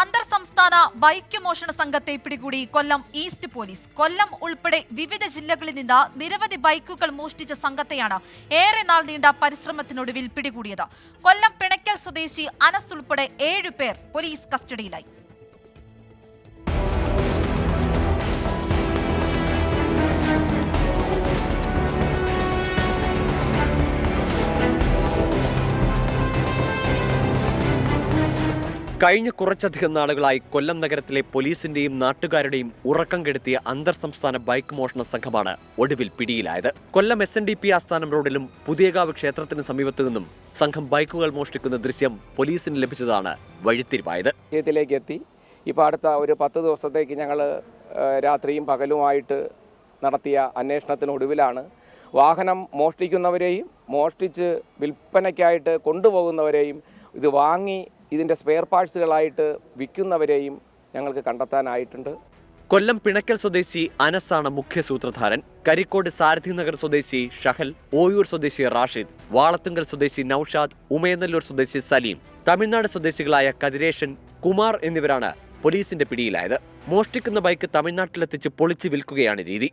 അന്തർ സംസ്ഥാന ബൈക്ക് മോഷണ സംഘത്തെ പിടികൂടി കൊല്ലം ഈസ്റ്റ് പോലീസ്. കൊല്ലം ഉൾപ്പെടെ വിവിധ ജില്ലകളിൽ നിന്ന് നിരവധി ബൈക്കുകൾ മോഷ്ടിച്ച സംഘത്തെയാണ് ഏറെ നാൾ നീണ്ട പരിശ്രമത്തിനൊടുവിൽ പിടികൂടിയത്. കൊല്ലം പിണക്കൽ സ്വദേശി അനസ് ഉൾപ്പെടെ ഏഴുപേർ പോലീസ് കസ്റ്റഡിയിലായി. കഴിഞ്ഞ കുറച്ചധികം നാളുകളായി കൊല്ലം നഗരത്തിലെ പോലീസിന്റെയും നാട്ടുകാരുടെയും ഉറക്കം കെടുത്തിയ അന്തർ സംസ്ഥാന ബൈക്ക് മോഷണ സംഘമാണ് ഒടുവിൽ പിടിയിലായത്. Kollam S N D P ആസ്ഥാനം റോഡിലും പുതിയകാവ് ക്ഷേത്രത്തിന് സമീപത്തു നിന്നും സംഘം ബൈക്കുകൾ മോഷ്ടിക്കുന്ന ദൃശ്യം പോലീസിന് ലഭിച്ചതാണ് വഴിത്തിരിവായത്. എത്തി. ഇപ്പോൾ അടുത്ത ഒരു പത്ത് ദിവസത്തേക്ക് ഞങ്ങൾ രാത്രിയും പകലുമായിട്ട് നടത്തിയ അന്വേഷണത്തിനൊടുവിലാണ് വാഹനം മോഷ്ടിക്കുന്നവരെയും മോഷ്ടിച്ച് വിൽപ്പനയ്ക്കായിട്ട് കൊണ്ടുപോകുന്നവരെയും ഇത് വാങ്ങി ഇതിന്റെ സ്പെയർ പാർട്സുകളായിട്ട് വിൽക്കുന്നവരെയും ഞങ്ങൾക്ക് കണ്ടെത്താനായിട്ടുണ്ട്. കൊല്ലം പിണക്കൽ സ്വദേശി അനസാണ് മുഖ്യ സൂത്രധാരൻ. കരിക്കോട് സാരഥി നഗർ സ്വദേശി ഷഹൽ ഓയൂർ സ്വദേശി റാഷിദ് വാളത്തുങ്കൽ സ്വദേശി നൌഷാദ് ഉമയനല്ലൂർ സ്വദേശി സലീം തമിഴ്നാട് സ്വദേശികളായ കതിരേഷൻ കുമാർ എന്നിവരാണ് പോലീസിന്റെ പിടിയിലായത്. മോഷ്ടിക്കുന്ന ബൈക്ക് തമിഴ്നാട്ടിലെത്തിച്ച് പൊളിച്ചു വിൽക്കുകയാണ് രീതി.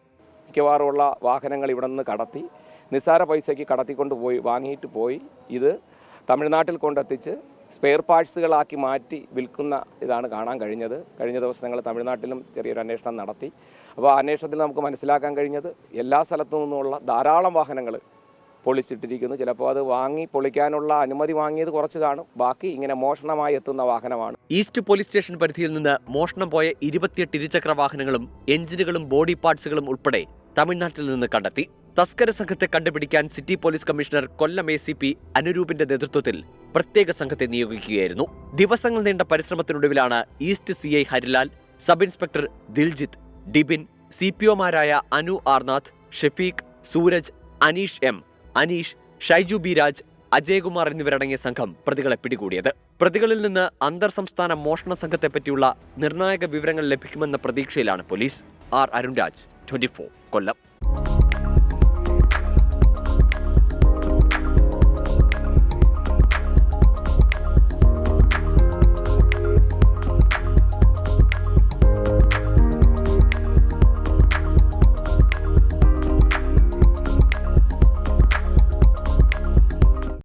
മിക്കവാറുമുള്ള വാഹനങ്ങൾ ഇവിടെ നിന്ന് കടത്തി നിസ്സാര പൈസയ്ക്ക് കടത്തിക്കൊണ്ട് പോയി വാങ്ങിയിട്ട് പോയി. ഇത് തമിഴ്നാട്ടിൽ കൊണ്ടെത്തിച്ച് സ്പെയർ പാർട്സുകളാക്കി മാറ്റി വിൽക്കുന്ന ഇതാണ് കാണാൻ കഴിഞ്ഞത്. കഴിഞ്ഞ ദിവസം ഞങ്ങൾ തമിഴ്നാട്ടിലും ചെറിയൊരു അന്വേഷണം നടത്തി. അപ്പോൾ ആ അന്വേഷണത്തിൽ നമുക്ക് മനസ്സിലാക്കാൻ കഴിഞ്ഞത് എല്ലാ സ്ഥലത്തു നിന്നുമുള്ള ധാരാളം വാഹനങ്ങൾ പൊളിച്ചിട്ടിരിക്കുന്നു. ചിലപ്പോൾ അത് വാങ്ങി പൊളിക്കാനുള്ള അനുമതി വാങ്ങിയത് കുറച്ച് കാണും. ബാക്കി ഇങ്ങനെ മോഷണമായി എത്തുന്ന വാഹനമാണ്. ഈസ്റ്റ് പോലീസ് സ്റ്റേഷൻ പരിധിയിൽ നിന്ന് മോഷണം പോയ ഇരുപത്തിയെട്ട് ഇരുചക്ര വാഹനങ്ങളും എഞ്ചിനുകളും ബോഡി പാർട്സുകളും ഉൾപ്പെടെ തമിഴ്നാട്ടിൽ നിന്ന് കണ്ടെത്തി. തസ്കര സംഘത്തെ കണ്ടുപിടിക്കാൻ city police commissioner Kollam A C P അനുരൂപിന്റെ നേതൃത്വത്തിൽ പ്രത്യേക സംഘത്തെ നിയോഗിക്കുകയായിരുന്നു. ദിവസങ്ങൾ നീണ്ട പരിശ്രമത്തിനൊടുവിലാണ് east C I Harilal sub inspector Diljith Dibin C P ഒമാരായ Anu Arnath Shefeeq Sooraj Aneesh M Aneesh Shaiju B Raj Ajaykumar എന്നിവരടങ്ങിയ സംഘം പ്രതികളെ പിടികൂടിയത്. പ്രതികളിൽ നിന്ന് അന്തർ സംസ്ഥാന മോഷണ സംഘത്തെപ്പറ്റിയുള്ള നിർണായക വിവരങ്ങൾ ലഭിക്കുമെന്ന പ്രതീക്ഷയിലാണ് police. R Arunraj twenty Kollam.